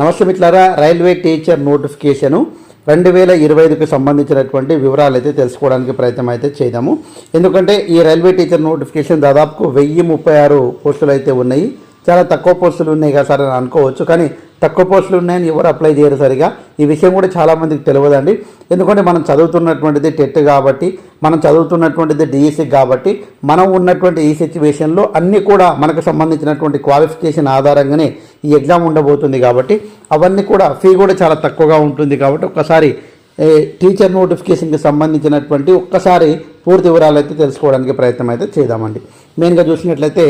నమస్తే మిత్రులారా railway teacher notification రెండు వేల ఇరవై ఐదుకు సంబంధించినటువంటి వివరాలు అయితే తెలుసుకోవడానికి ప్రయత్నం అయితే చేద్దాము. ఎందుకంటే ఈ రైల్వే టీచర్ నోటిఫికేషన్ దాదాపు వెయ్యి ముప్పై ఆరు పోస్టులు అయితే ఉన్నాయి. చాలా తక్కువ పోస్టులు ఉన్నాయి కదా సార్ అని అనుకోవచ్చు కానీ తక్కువ పోస్టులు ఉన్నాయని ఎవరు అప్లై చేయరు సరిగా. ఈ విషయం కూడా చాలామందికి తెలియదండి. ఎందుకంటే మనం చదువుతున్నటువంటిది టెట్ కాబట్టి మనం చదువుతున్నటువంటిది డిఎస్సి కాబట్టి మనం ఉన్నటువంటి ఈ సిచ్యువేషన్లో అన్నీ కూడా మనకు సంబంధించినటువంటి క్వాలిఫికేషన్ ఆధారంగానే ఈ ఎగ్జామ్ ఉండబోతుంది కాబట్టి అవన్నీ కూడా ఫీ కూడా చాలా తక్కువగా ఉంటుంది కాబట్టి ఒక్కసారి టీచర్ నోటిఫికేషన్కి సంబంధించినటువంటి ఒక్కసారి పూర్తి వివరాలు అయితే తెలుసుకోవడానికి ప్రయత్నం అయితే చేద్దామండి. మెయిన్గా చూసినట్లయితే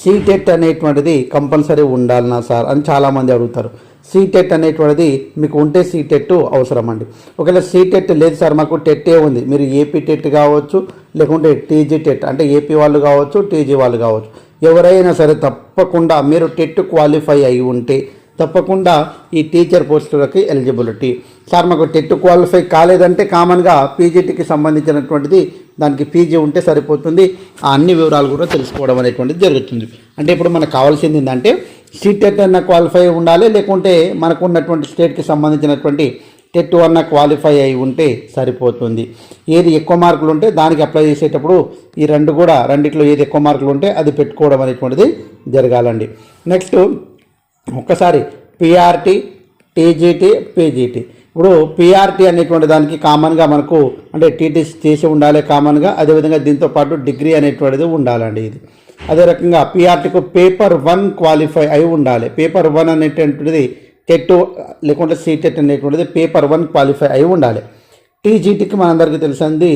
సీటెట్ అనేటువంటిది కంపల్సరీ ఉండాలనా సార్ అని చాలామంది అడుగుతారు. సీటెట్ అనేటువంటిది మీకు ఉంటే సీటెట్ అవసరం అండి ఒకవేళ సీటెట్ లేదు సార్ మాకు టెట్టే ఉంది. మీరు ఏపీ టెట్ కావచ్చు లేకుంటే టీజీ టెట్ అంటే ఏపీ వాళ్ళు కావచ్చు టీజీ వాళ్ళు కావచ్చు. ఎవరైనా సరే తప్పకుండా మీరు టెట్ క్వాలిఫై అయి ఉంటే తప్పకుండా ఈ టీచర్ పోస్టులకి ఎలిజిబిలిటీ. సార్ మాకు టెట్ క్వాలిఫై కాలేదంటే కామన్గా పీజీటీకి సంబంధించినటువంటిది దానికి పీజీ ఉంటే సరిపోతుంది. ఆ అన్ని వివరాలు కూడా తెలుసుకోవడం అనేటువంటిది జరుగుతుంది. అంటే ఇప్పుడు మనకు కావాల్సింది ఏంటంటే సీటెట్ అన్న క్వాలిఫై ఉండాలి లేకుంటే మనకు ఉన్నటువంటి స్టేట్కి సంబంధించినటువంటి టెట్ వన్న క్వాలిఫై అయి ఉంటే సరిపోతుంది. ఏది ఎక్కువ మార్కులు ఉంటే దానికి అప్లై చేసేటప్పుడు ఈ రెండు కూడా రెండిట్లో ఏది ఎక్కువ మార్కులు ఉంటే అది పెట్టుకోవడం అనేటువంటిది జరగాలండి. నెక్స్ట్ ఒక్కసారి పిఆర్టీ టీజీటీ పీజీటీ ఇప్పుడు పిఆర్టీ అనేటువంటి దానికి కామన్గా మనకు అంటే టీటీసీ చేసి ఉండాలి కామన్గా అదేవిధంగా దీంతో పాటు డిగ్రీ అనేటువంటిది ఉండాలండి ఇది. అదే రకంగా పిఆర్టీకు పేపర్ వన్ క్వాలిఫై అయి ఉండాలి. పేపర్ వన్ అనేటువంటిది టెట్ లేకుంటే సీటెట్ అనేటువంటిది పేపర్ వన్ క్వాలిఫై అయి ఉండాలి. టీజీటీకి మనందరికీ తెలిసింది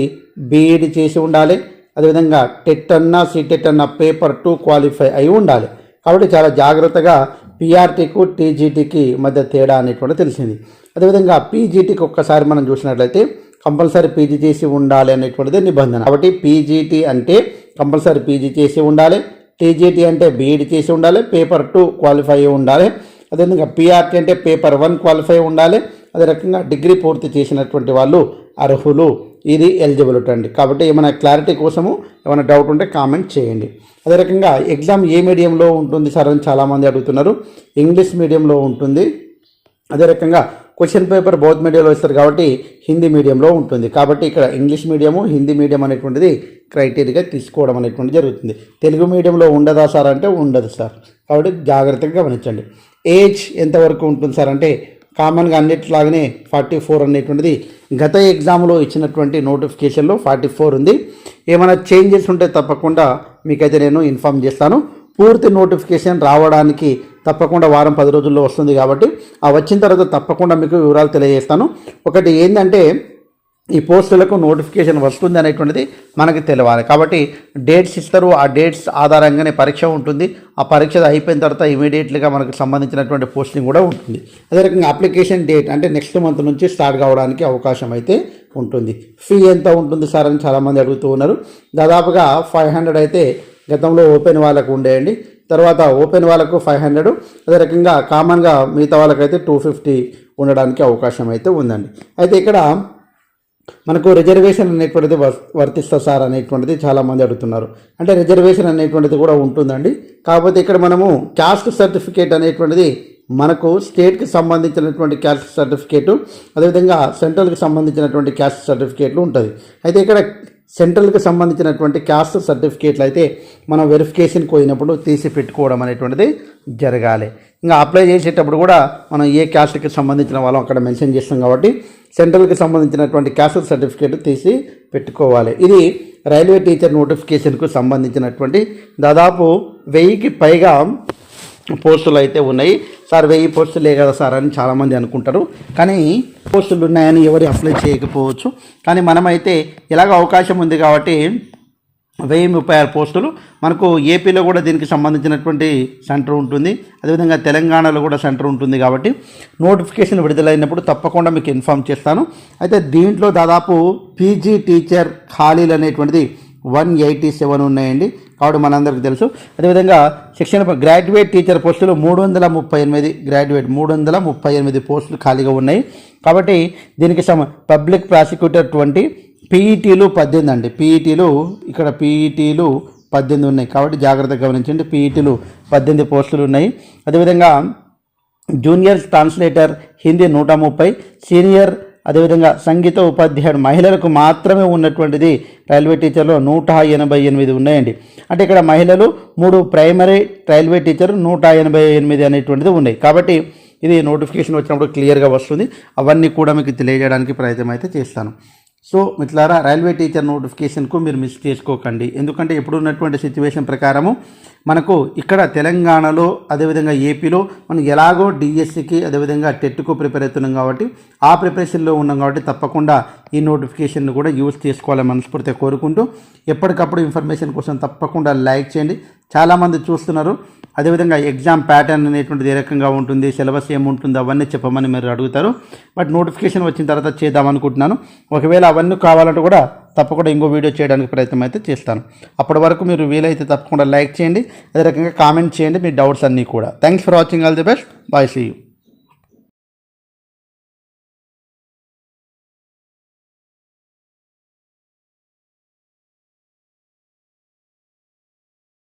బీఈడి చేసి ఉండాలి. అదేవిధంగా టెట్ అన్నా సీటెట్ అన్న పేపర్ టూ క్వాలిఫై అయి ఉండాలి. కాబట్టి చాలా జాగ్రత్తగా పీఆర్టీకు టీజీటీకి మధ్య తేడా అనేటువంటి తెలిసింది. అదేవిధంగా పీజీటీకి ఒక్కసారి మనం చూసినట్లయితే కంపల్సరీ పీజీ చేసి ఉండాలి అనేటువంటిది నిబంధన. కాబట్టి పీజీటీ అంటే కంపల్సరీ పీజీ చేసి ఉండాలి. టీజీటీ అంటే బీఈడి చేసి ఉండాలి. పేపర్ టూ క్వాలిఫై అయి ఉండాలి. అదేవిధంగా పిఆర్టీ అంటే పేపర్ వన్ క్వాలిఫై ఉండాలి. అదే రకంగా డిగ్రీ పూర్తి చేసినటువంటి వాళ్ళు అర్హులు. ఇది ఎలిజిబిలిటీ అండి కాబట్టి ఏమైనా క్లారిటీ కోసము ఏమైనా డౌట్ ఉంటే కామెంట్ చేయండి. అదే రకంగా ఎగ్జామ్ ఏ మీడియంలో ఉంటుంది సార్ అని చాలామంది అడుగుతున్నారు. ఇంగ్లీష్ మీడియంలో ఉంటుంది. అదే రకంగా క్వశ్చన్ పేపర్ బౌత్ మీడియంలో ఇస్తారు కాబట్టి హిందీ మీడియంలో ఉంటుంది. కాబట్టి ఇక్కడ ఇంగ్లీష్ మీడియము హిందీ మీడియం అనేటువంటిది క్రైటీరియా తీసుకోవడం అనేటువంటిది జరుగుతుంది. తెలుగు మీడియంలో ఉండదా సార్ అంటే ఉండదు సార్. కాబట్టి జాగ్రత్తగా గమనించండి. ఏజ్ ఎంతవరకు ఉంటుంది సార్? అంటే కామన్గా అన్నిట్లాగానే ఫార్టీ ఫోర్ అనేటువంటిది. గత ఎగ్జామ్లో ఇచ్చినటువంటి నోటిఫికేషన్లో ఫార్టీ ఫోర్ ఉంది. ఏమైనా చేంజెస్ ఉంటే తప్పకుండా మీకైతే నేను ఇన్ఫామ్ చేస్తాను. పూర్తి నోటిఫికేషన్ రావడానికి తప్పకుండా వారం పది రోజుల్లో వస్తుంది కాబట్టి ఆ వచ్చిన తర్వాత తప్పకుండా మీకు వివరాలు తెలియజేస్తాను. ఒకటి ఏంటంటే ఈ పోస్టులకు నోటిఫికేషన్ వస్తుంది అనేటువంటిది మనకి తెలియాలి కాబట్టి డేట్స్ ఇస్తారు. ఆ డేట్స్ ఆధారంగానే పరీక్ష ఉంటుంది. ఆ పరీక్ష అయిపోయిన తర్వాత ఇమీడియట్లీగా మనకు సంబంధించినటువంటి పోస్టింగ్ కూడా ఉంటుంది. అదే రకంగా అప్లికేషన్ డేట్ అంటే నెక్స్ట్ మంత్ నుంచి స్టార్ట్ కావడానికి అవకాశం అయితే ఉంటుంది. ఫీ ఎంత ఉంటుంది సార్ అని చాలామంది అడుగుతూ ఉన్నారు. దాదాపుగా ఫైవ్ హండ్రెడ్ అయితే గతంలో ఓపెన్ వాళ్ళకు ఉండేయండి. తర్వాత ఓపెన్ వాళ్ళకు ఫైవ్ హండ్రెడ్. అదే రకంగా కామన్గా మిగతా వాళ్ళకైతే టూ ఫిఫ్టీ ఉండడానికి అవకాశం అయితే ఉందండి. అయితే ఇక్కడ మనకు రిజర్వేషన్ అనేటువంటిది వర్- వర్తిస్తా సార్ అనేటువంటిది చాలామంది అడుగుతున్నారు. అంటే రిజర్వేషన్ అనేటువంటిది కూడా ఉంటుందండి. కాకపోతే ఇక్కడ మనము క్యాస్ట్ సర్టిఫికేట్ అనేటువంటిది మనకు స్టేట్కి సంబంధించినటువంటి క్యాస్ట్ సర్టిఫికేటు అదేవిధంగా సెంట్రల్కి సంబంధించినటువంటి క్యాస్ట్ సర్టిఫికేట్లు ఉంటుంది. అయితే ఇక్కడ సెంట్రల్కి సంబంధించినటువంటి క్యాస్ట్ సర్టిఫికేట్లు అయితే మనం వెరిఫికేషన్కి పోయినప్పుడు తీసి పెట్టుకోవడం అనేటువంటిది జరగాలి. ఇంకా అప్లై చేసేటప్పుడు కూడా మనం ఏ క్యాస్ట్కి సంబంధించిన వాళ్ళం అక్కడ మెన్షన్ చేస్తాం కాబట్టి సెంట్రల్కి సంబంధించినటువంటి క్యాస్ట్ సర్టిఫికేట్ తీసి పెట్టుకోవాలి. ఇది రైల్వే టీచర్ నోటిఫికేషన్కు సంబంధించినటువంటి దాదాపు వెయ్యికి పైగా పోస్టులు అయితే ఉన్నాయి. సార్ వెయ్యి పోస్టులే కదా సార్ అని చాలామంది అనుకుంటారు. కానీ పోస్టులు ఉన్నాయని ఎవరు అప్లై చేయకపోవచ్చు. కానీ మనమైతే ఎలాగ అవకాశం ఉంది కాబట్టి వెయ్యి ముప్పై ఆరు పోస్టులు. మనకు ఏపీలో కూడా దీనికి సంబంధించినటువంటి సెంటర్ ఉంటుంది. అదేవిధంగా తెలంగాణలో కూడా సెంటర్ ఉంటుంది కాబట్టి నోటిఫికేషన్ విడుదలైనప్పుడు తప్పకుండా మీకు ఇన్ఫామ్ చేస్తాను. అయితే దీంట్లో దాదాపు పీజీ టీచర్ ఖాళీలు అనేటువంటిది వన్ ఎయిటీ సెవెన్ ఉన్నాయండి. కాబట్టి మనందరికీ తెలుసు. అదేవిధంగా శిక్షణ గ్రాడ్యుయేట్ టీచర్ పోస్టులు మూడు వందల ముప్పై ఎనిమిది గ్రాడ్యుయేట్ మూడు వందల ముప్పై ఎనిమిది పోస్టులు ఖాళీగా ఉన్నాయి. కాబట్టి దీనికి సమ పబ్లిక్ ప్రాసిక్యూటర్ ట్వంటీ పీఈటీలు పద్దెనిమిది అండి పీఈటీలు ఇక్కడ పీఈటీలు పద్దెనిమిది ఉన్నాయి. కాబట్టి జాగ్రత్తగా గమనించండి. పీఈటీలు పద్దెనిమిది పోస్టులు ఉన్నాయి. అదేవిధంగా జూనియర్ ట్రాన్స్లేటర్ హిందీ నూట ముప్పై సీనియర్ అదేవిధంగా సంగీత ఉపాధ్యాయుడు మహిళలకు మాత్రమే ఉన్నటువంటిది రైల్వే టీచర్లో నూట ఎనభై ఎనిమిది ఉన్నాయండి. అంటే ఇక్కడ మహిళలు మూడు ప్రైమరీ రైల్వే టీచర్ నూట ఎనభై ఎనిమిది అనేటువంటిది ఉన్నాయి. కాబట్టి ఇది నోటిఫికేషన్ వచ్చినప్పుడు క్లియర్గా వస్తుంది. అవన్నీ కూడా మీకు తెలియజేయడానికి ప్రయత్నం అయితే చేస్తాను. సో మిట్లారా రైల్వే టీచర్ నోటిఫికేషన్కు మీరు మిస్ చేసుకోకండి. ఎందుకంటే ఇప్పుడు ఉన్నటువంటి సిచ్యువేషన్ ప్రకారము మనకు ఇక్కడ తెలంగాణలో అదేవిధంగా ఏపీలో మనం ఎలాగో డిఎస్సికి అదేవిధంగా టెట్కు ప్రిపేర్ అవుతున్నాం కాబట్టి ఆ ప్రిపరేషన్లో ఉన్నాం కాబట్టి తప్పకుండా ఈ నోటిఫికేషన్ను కూడా యూజ్ చేసుకోవాలని మనస్ఫూర్తిగా కోరుకుంటూ ఎప్పటికప్పుడు ఇన్ఫర్మేషన్ కోసం తప్పకుండా లైక్ చేయండి. చాలామంది చూస్తున్నారు అదేవిధంగా ఎగ్జామ్ ప్యాటర్న్ అనేటువంటిది ఏ రకంగా ఉంటుంది సిలబస్ ఏముంటుంది అవన్నీ చెప్పమని మీరు అడుగుతారు. బట్ నోటిఫికేషన్ వచ్చిన తర్వాత చేద్దాం అనుకుంటున్నాను. ఒకవేళ అవన్నీ కావాలంటే కూడా తప్పకుండా ఇంకో వీడియో చేయడానికి ప్రయత్నం అయితే చేస్తాను. అప్పటి వరకు మీరు వీలైతే తప్పకుండా లైక్ చేయండి. అదే రకంగా కామెంట్ చేయండి మీ డౌట్స్ అన్నీ కూడా. Thanks for watching all the best bye see you